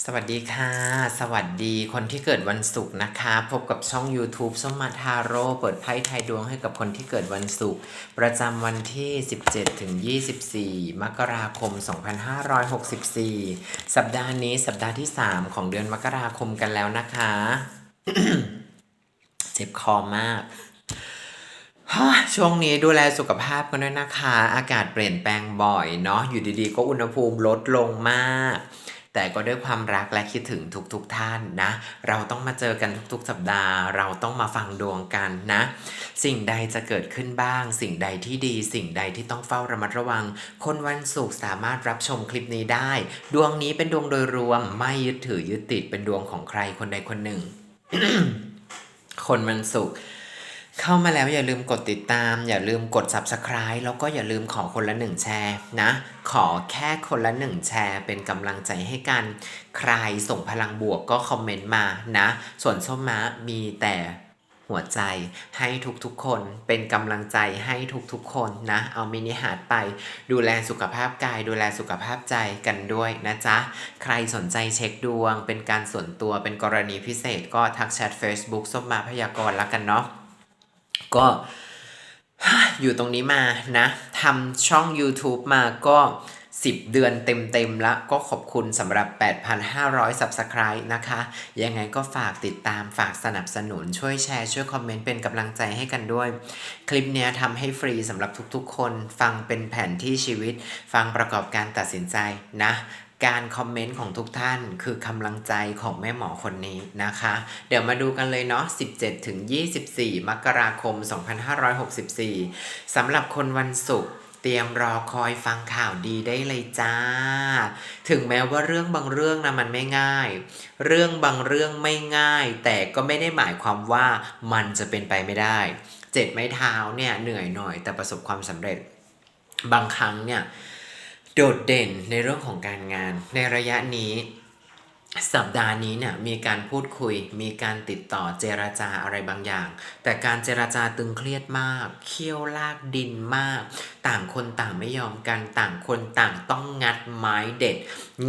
สวัสดีค่ะ สวัสดีคนที่เกิดวันศุกร์นะคะ พบกับช่อง YouTube ส้มมาทาโร่เปิดไพ่ไทยดวงให้กับคนที่เกิดวันศุกร์ประจำวันที่ 17ถึง24 มกราคม 2564 สัปดาห์นี้สัปดาห์ที่ 3 ของเดือนมกราคมกันแล้วนะคะ เจ็บคอมากช่วงนี้ดูแลสุขภาพกันด้วยนะคะ อากาศเปลี่ยนแปลงบ่อยเนาะอยู่ดีๆ ก็อุณหภูมิลดลงมาก แต่ก็ด้วยความรักและคิดถึงทุกๆทท่านนะ เราต้องมาเจอกันทุกๆ สัปดาห์ เราต้องมาฟังดวงกันนะ สิ่งใดจะเกิดขึ้นบ้าง สิ่งใดที่ดี สิ่งใดที่ต้องเฝ้าระมัดระวัง คนวันศุกร์สามารถรับชมคลิปนี้ได้ ดวงนี้เป็นดวงโดยรวม ไม่ยึดถือยึดติดเป็นดวงของใครคนใดคนหนึ่ง คนวันศุกร์ เข้ามาแล้วอย่าลืมกดติดตาม อย่าลืมกด subscribe แล้วก็อย่าลืมขอคนละหนึ่งแชร์นะ ขอแค่คนละหนึ่งแชร์ เป็นกำลังใจให้กัน ใครส่งพลังบวกก็คอมเมนต์มานะ ส่วนส้มมะมีแต่หัวใจให้ทุกๆคนเป็นกำลังใจให้ทุกๆคนนะ เอามินิฮาร์ดไป ดูแลสุขภาพกาย ดูแลสุขภาพใจกันด้วยนะจ๊ะ ใครสนใจเช็คดวง เป็นการส่วนตัวเป็นกรณีพิเศษก็ทักแชท Facebook ส้มมาพยากรณ์แล้วกันเนาะ ก็อยู่ตรงนี้มานะทำช่อง YouTube มาก็ 10 เดือนเต็มๆแล้วก็ขอบคุณสำหรับ 8,500 Subscribe นะคะ ยังไงก็ฝากติดตามฝากสนับสนุนช่วยแชร์ช่วยคอมเมนต์เป็นกำลังใจให้กันด้วย คลิปเนี้ยทำให้ฟรีสำหรับทุกๆคน ฟังเป็นแผนที่ชีวิต ฟังประกอบการตัดสินใจนะ การคอมเมนต์ของทุกท่านคือกำลังใจของแม่หมอคนนี้นะคะ เดี๋ยวมาดูกันเลยเนาะ 17 ถึง 24 มกราคม 2564 สำหรับคนวันศุกร์เตรียมรอคอยฟังข่าวดีได้เลยจ้า ถึงแม้ว่าเรื่องบางเรื่องนะมันไม่ง่าย เรื่องบางเรื่องไม่ง่าย แต่ก็ไม่ได้หมายความว่ามันจะเป็นไปไม่ได้ เจ็ดไม้เท้าเนี่ยเหนื่อยหน่อยแต่ประสบความสำเร็จ บางครั้งเนี่ย โดดเด่นในเรื่องของการงานในระยะนี้ สัปดาห์นี้เนี่ยมีการพูดคุย มีการติดต่อเจรจาอะไรบางอย่าง แต่การเจรจาตึงเครียดมาก เคี่ยวลากดินมาก ต่างคนต่างไม่ยอมกันต่างคนต่างต้องงัดไม้เด็ด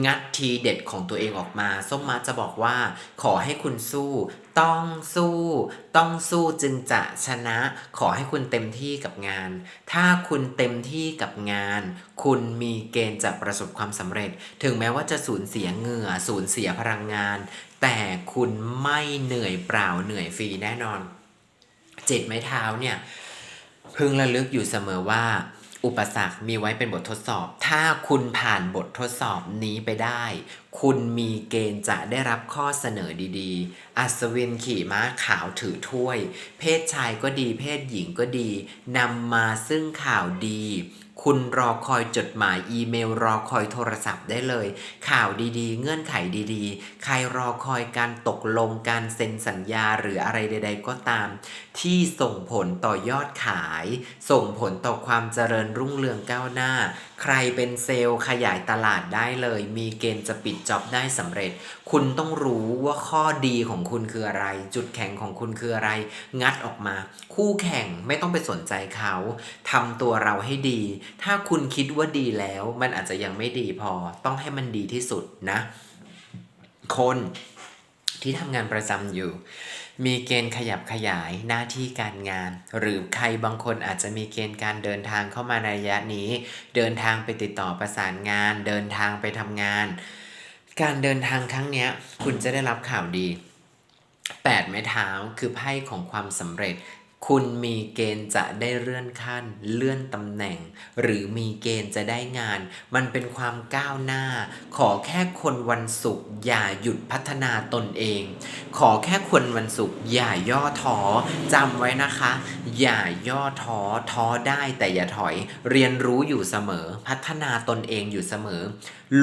งัดทีเด็ดของตัวเองออกมา ส้มมาจะบอกว่า ขอให้คุณสู้ ต้องสู้ ต้องสู้จึงจะชนะ ขอให้คุณเต็มที่กับงาน ถ้าคุณเต็มที่กับงาน คุณมีเกณฑ์จะประสบความสำเร็จ ถึงแม้ว่าจะสูญเสียเหงื่อสูญเสียพลังงาน แต่คุณไม่เหนื่อยเปล่าเหนื่อยฟรีแน่นอนเจ็ดไม้เท้าเนี่ยพึงระลึกอยู่เสมอว่า อุปสรรคมีไว้เป็นบททดสอบ ถ้าคุณผ่านบททดสอบนี้ไปได้ คุณมีเกณฑ์จะได้รับข้อเสนอดีๆ อัศวินขี่ม้าขาวถือถ้วย เพศชายก็ดีเพศหญิงก็ดีนำมาซึ่งข่าวดี คุณรอคอยจดหมายอีเมลรอคอยโทรศัพท์ได้เลย ข่าวดีๆ เงื่อนไขดีๆ ใครรอคอยการตกลงการเซ็นสัญญาหรืออะไรใด ๆ ก็ตาม ที่ส่งผลต่อยอดขาย ส่งผลต่อความเจริญรุ่งเรืองก้าวหน้า ใครเป็นเซลล์ขยายตลาดได้เลย มีเกณฑ์จะปิดจ็อบได้สำเร็จ คุณต้องรู้ว่าข้อดีของคุณคืออะไร จุดแข็งของคุณคืออะไร งัดออกมา คู่แข่งไม่ต้องไปสนใจเขาทำตัวเราให้ดีถ้าคุณคิดว่าดีแล้ว มันอาจจะยังไม่ดีพอ ต้องให้มันดีที่สุดนะ คนที่ทำงานประจำอยู่ มีเกณฑ์ขยับขยายหน้าที่การงาน หรือใครบางคนอาจจะมีเกณฑ์การเดินทางเข้ามาในระยะนี้ เดินทางไปติดต่อประสานงาน เดินทางไปทำงาน การเดินทางครั้งนี้คุณจะได้รับข่าวดีแปดไม้เท้าคือไพ่ของความสำเร็จ คุณมีเกณฑ์จะได้เลื่อนขั้น เลื่อนตำแหน่ง หรือมีเกณฑ์จะได้งาน มันเป็นความก้าวหน้า ขอแค่คนวันศุกร์อย่าหยุดพัฒนาตนเอง ขอแค่คนวันศุกร์อย่าย่อท้อจำไว้นะคะ อย่าย่อท้อท้อได้แต่อย่าถอย เรียนรู้อยู่เสมอ พัฒนาตนเองอยู่เสมอ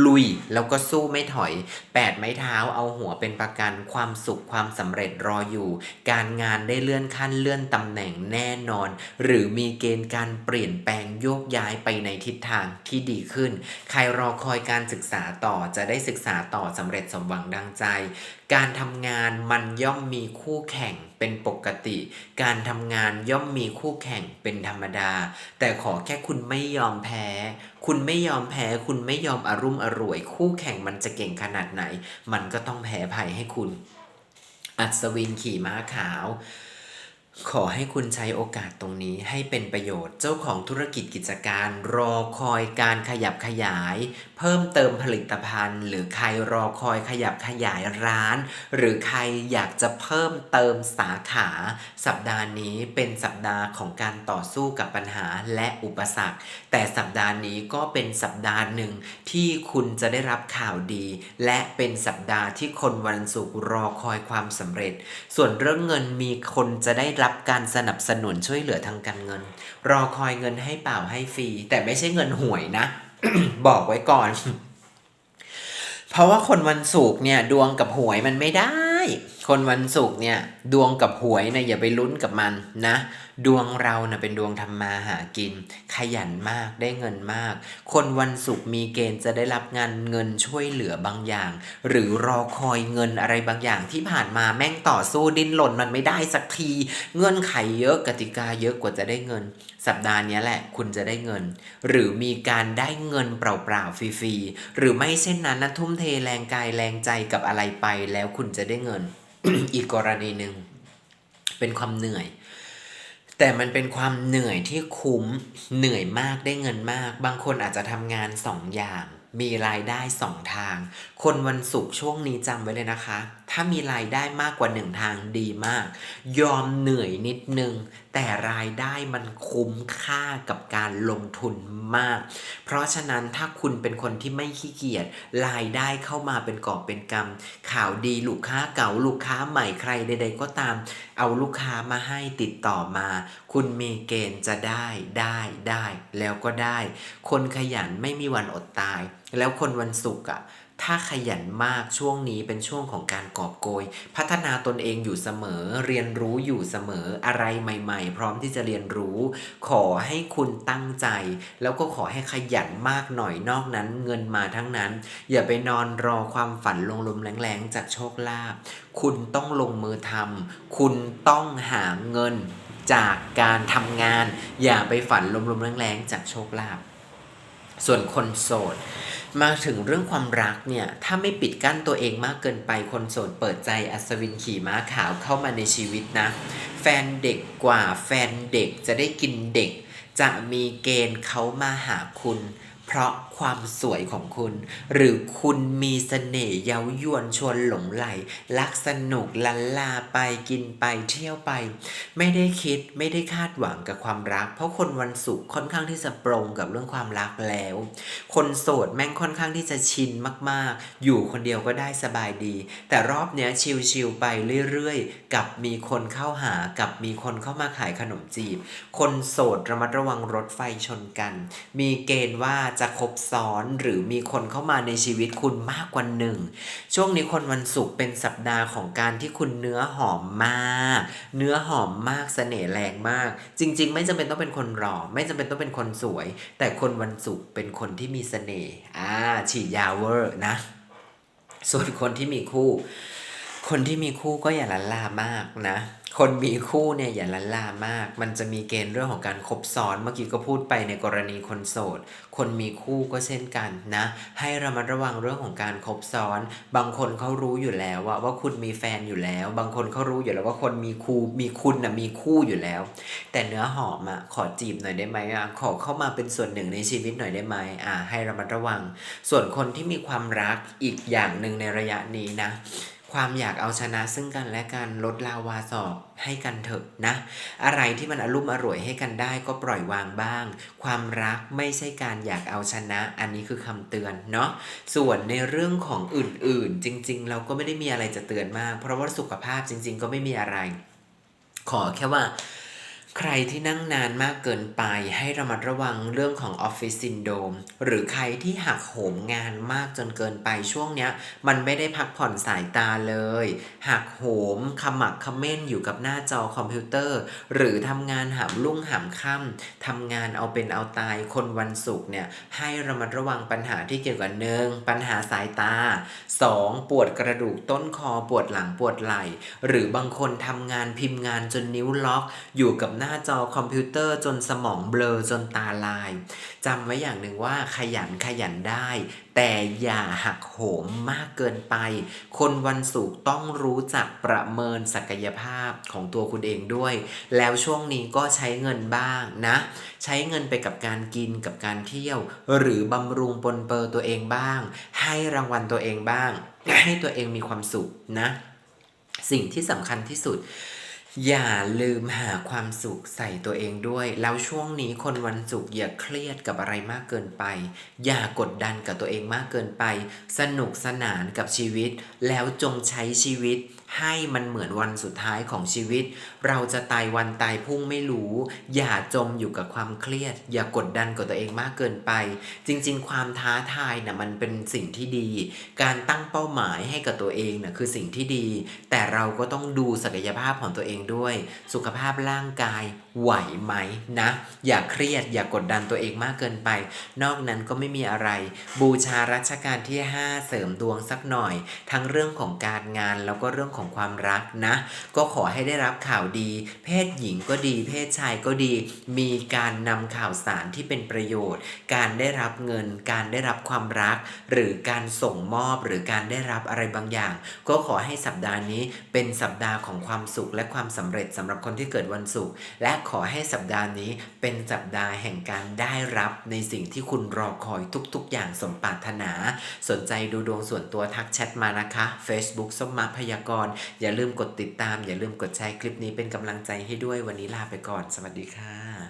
ลุยแล้วก็สู้ไม่ถอยแปดไม้เท้าเอาหัวเป็นประกันความสุขความสำเร็จรออยู่ การงานได้เลื่อนขั้นเลื่อนตำำแหน่งแน่นอน หรือมีเกณฑ์การเปลี่ยนแปลงโยกย้ายไปในทิศทางที่ดีขึ้น ใครรอคอยการศึกษาต่อจะได้ศึกษาต่อสำเร็จสมหวังดังใจ การทำงานมันย่อมมีคู่แข่งเป็นปกติ การทำงานย่อมมีคู่แข่งเป็นธรรมดา แต่ขอแค่คุณไม่ยอมแพ้ คุณไม่ยอมแพ้ คุณไม่ยอมอารุ่มอร่วย คู่แข่งมันจะเก่งขนาดไหน มันก็ต้องแพ้ภัยให้คุณ อัศวินขี่ม้าขาว ขอให้คุณใช้โอกาสตรงนี้ให้เป็นประโยชน์ เจ้าของธุรกิจกิจการ รอคอยการขยับขยาย เพิ่มเติมผลิตภัณฑ์ หรือใครรอคอยขยับขยายร้าน หรือใครอยากจะเพิ่มเติมสาขา สัปดาห์นี้เป็นสัปดาห์ของการต่อสู้กับปัญหาและอุปสรรค แต่สัปดาห์นี้ก็เป็นสัปดาห์หนึ่งที่คุณจะได้รับข่าวดี และเป็นสัปดาห์ที่คนวันศุกร์รอคอยความสำเร็จ ส่วนเรื่องเงินมีคนจะได้รับการสนับสนุนช่วยเหลือทางการเงิน รอคอยเงินให้เปล่าให้ฟรี แต่ไม่ใช่เงินหวยนะ บอกไว้ก่อน เพราะว่าคนวันศุกร์เนี่ย ดวงกับหวยมันไม่ได้ คนวันศุกร์เนี่ยดวงกับหวยเนี่ยอย่าไปลุ้นกับมันนะ ดวงเรานะ่ะเป็นดวงทำมาหากิน ขยันมากได้เงินมาก คนวันศุกร์มีเกณฑ์จะได้รับงานเงินช่วยเหลือบางอย่าง หรือรอคอยเงินอะไรบางอย่างที่ผ่านมาแม่งต่อสู้ดิ้นรนมันไม่ได้สักที เงื่อนไขเยอะกติกาเยอะกว่าจะได้เงิน สัปดาห์นี้แหละคุณจะได้เงิน หรือมีการได้เงินเปล่าๆฟรีๆหรือไม่เช่นนั้นนะทุ่มเทแรงกายแรงใจกับอะไรไปแล้วคุณจะได้เงิน อีกกรณีหนึ่งเป็นความเหนื่อย แต่มันเป็นความเหนื่อยที่คุ้มเหนื่อยมากได้เงินมาก บางคนอาจจะทำงานสองอย่าง มีรายได้สองทาง คนวันศุกร์ช่วงนี้จำไว้เลยนะคะ ถ้ามีรายได้มากกว่าหนึ่งทางดีมาก ยอมเหนื่อยนิดนึง แต่รายได้มันคุ้มค่ากับการลงทุนมาก เพราะฉะนั้นถ้าคุณเป็นคนที่ไม่ขี้เกียจรายได้เข้ามาเป็นกอบเป็นกำข่าวดีลูกค้าเก่าลูกค้าใหม่ใครใด ๆ ก็ตาม เอาลูกค้ามาให้ติดต่อมา คุณมีเกณฑ์จะได้ได้ได้ แล้วก็ได้ คนขยันไม่มีวันอดตาย แล้วคนวันศุกร์อะ ถ้าขยันมากช่วงนี้เป็นช่วงของการกอบโกย พัฒนาตนเองอยู่เสมอ เรียนรู้อยู่เสมออะไรใหม่ ๆ พร้อมที่จะเรียนรู้ ขอให้คุณตั้งใจ แล้วก็ขอให้ขยันมากหน่อยนอกนั้น เงินมาทั้งนั้น อย่าไปนอนรอความฝันลมแรงๆจากโชคลาภคุณต้องลงมือทำคุณต้องหาเงินจากการทำงาน อย่าไปฝันลมๆแรงๆจากโชคลาภส่วนคนโสด มาถึงเรื่องความรักเนี่ย ถ้าไม่ปิดกั้นตัวเองมากเกินไปคนโสดเปิดใจอัศวินขี่ม้าขาวเข้ามาในชีวิตนะ แฟนเด็กกว่าแฟนเด็กจะได้กินเด็ก จะมีเกณฑ์เขามาหาคุณ เพราะความสวยของคุณ หรือคุณมีเสน่ห์เย้ายวนชวนหลงไหลลักสนุกลันลาไปกินไปเที่ยวไป ไม่ได้คิดไม่ได้คาดหวังกับความรัก เพราะคนวันศุกร์ค่อนข้างที่จะปรงกับเรื่องความรักแล้ว คนโสดแม่งค่อนข้างที่จะชินมากๆ อยู่คนเดียวก็ได้สบายดี แต่รอบเนี้ยชิลๆไปเรื่อยๆ กับมีคนเข้าหากับมีคนเข้ามาขายขนมจีบ คนโสดระมัดระวังรถไฟชนกัน มีเกณฑ์ว่าจะคบซ้อนหรือมีคนเข้ามาในชีวิตคุณมากกว่าหนึ่ง ช่วงนี้คนวันศุกร์เป็นสัปดาห์ของการที่คุณเนื้อหอมมาก เนื้อหอมมากเสน่ห์แรงมาก จริง ๆ ไม่จำเป็นต้องเป็นคนหล่อไม่จำเป็นต้องเป็นคนสวย แต่คนวันศุกร์เป็นคนที่มีเสน่ห์อ่าฉีดยาเวอร์นะ ส่วนคนที่มีคู่ คนที่มีคู่ก็อย่าลันลามากนะ คนมีคู่เนี่ยอย่าลันลามาก มันจะมีเกณฑ์เรื่องของการคบซ้อน เมื่อกี้ก็พูดไปในกรณีคนโสด คนมีคู่ก็เช่นกันนะ ให้ระมัดระวังเรื่องของการคบซ้อน บางคนเขารู้อยู่แล้วว่าว่าคุณมีแฟนอยู่แล้ว บางคนเขารู้อยู่แล้วว่าคนมีคู่มีคุณนะมีคู่อยู่แล้ว แต่เนื้อหอมอะขอจีบหน่อยได้ไหมอะขอเข้ามาเป็นส่วนหนึ่งในชีวิตหน่อยได้ไหมอ่าให้ระมัดระวัง ส่วนคนที่มีความรักอีกอย่างหนึ่งในระยะนี้นะ ความอยากเอาชนะซึ่งกันและกันลดลาวาสอบให้กันเถอะนะ อะไรที่มันอารมณ์อร่วยให้กันได้ก็ปล่อยวางบ้าง ความรักไม่ใช่การอยากเอาชนะ อันนี้คือคำเตือนเนาะส่วนในเรื่องของอื่นๆ จริง ๆ เราก็ไม่ได้มีอะไรจะเตือนมาก เพราะว่าสุขภาพจริง ๆ ก็ไม่มีอะไร ขอแค่ว่า ใครที่นั่งนานมากเกินไปให้ระมัดระวังเรื่องของออฟฟิศซินโดมหรือใครที่หักโหมงานมากจนเกินไปช่วงเนี้ย มันไม่ได้พักผ่อนสายตาเลย หักโหมขมักเขม้นอยู่กับหน้าจอคอมพิวเตอร์ หรือทำงานหามลุ่งหามค่ำทำงานเอาเป็นเอาตายคนวันศุกร์เนี่ยให้ระมัดระวังปัญหาที่เกี่ยวกับหนึ่งปัญหาสายตา 2. ปวดกระดูกต้นคอปวดหลังปวดไหล่ หรือบางคนทำงานพิมพ์งานจนนิ้วล็อกอยู่กับหน้าจอคอมพิวเตอร์จนสมองเบลอจนตาลายจำไว้อย่างหนึ่งว่าขยันขยันได้ แต่อย่าหักโหมมากเกินไป คนวันศุกร์ต้องรู้จักประเมินศักยภาพของตัวคุณเองด้วย แล้วช่วงนี้ก็ใช้เงินบ้างนะ ใช้เงินไปกับการกินกับการเที่ยว หรือบำรุงปนเปอร์ตัวเองบ้าง ให้รางวัลตัวเองบ้าง ให้ตัวเองมีความสุขนะ สิ่งที่สำคัญที่สุด อย่าลืมหาความสุขใส่ตัวเองด้วย แล้วช่วงนี้คนวันศุกร์อย่าเครียดกับอะไรมากเกินไป อย่ากดดันกับตัวเองมากเกินไป สนุกสนานกับชีวิต แล้วจงใช้ชีวิต ให้มันเหมือนวันสุดท้ายของชีวิต เราจะตายวันตายพุ่งไม่รู้ อย่าจมอยู่กับความเครียด อย่ากดดันกับตัวเองมากเกินไป จริง ๆ ความท้าทายนะ่ะมันเป็นสิ่งที่ดี การตั้งเป้าหมายให้กับตัวเองนะ่ะคือสิ่งที่ดี แต่เราก็ต้องดูศักยภาพของตัวเองด้วย สุขภาพร่างกายไหวไหมนะ อย่าเครียดอย่ากดดันตัวเองมากเกินไป นอกนั้นก็ไม่มีอะไร บูชารัชกาลที่ 5 เสริมดวงสักหน่อย ทั้งเรื่องของการงานแล้วก็เรื่องของความรักนะ ก็ขอให้ได้รับข่าวดี เพศหญิงก็ดี เพศชายก็ดี มีการนำข่าวสารที่เป็นประโยชน์ การได้รับเงิน การได้รับความรัก หรือการส่งมอบหรือการได้รับอะไรบางอย่าง ก็ขอให้สัปดาห์นี้เป็นสัปดาห์ของความสุขและความสำเร็จสำหรับคนที่เกิดวันศุกร์และขอให้สัปดาห์นี้เป็นสัปดาห์แห่งการได้รับในสิ่งที่คุณรอคอยทุกๆ อย่างสมปรารถนา สนใจดูดวงส่วนตัวทักแชทมานะคะ Facebook ส้มมาพยากรณ์อย่าลืมกดติดตาม อย่าลืมกดแชร์คลิปนี้เป็นกำลังใจให้ด้วยวันนี้ลาไปก่อน สวัสดีค่ะ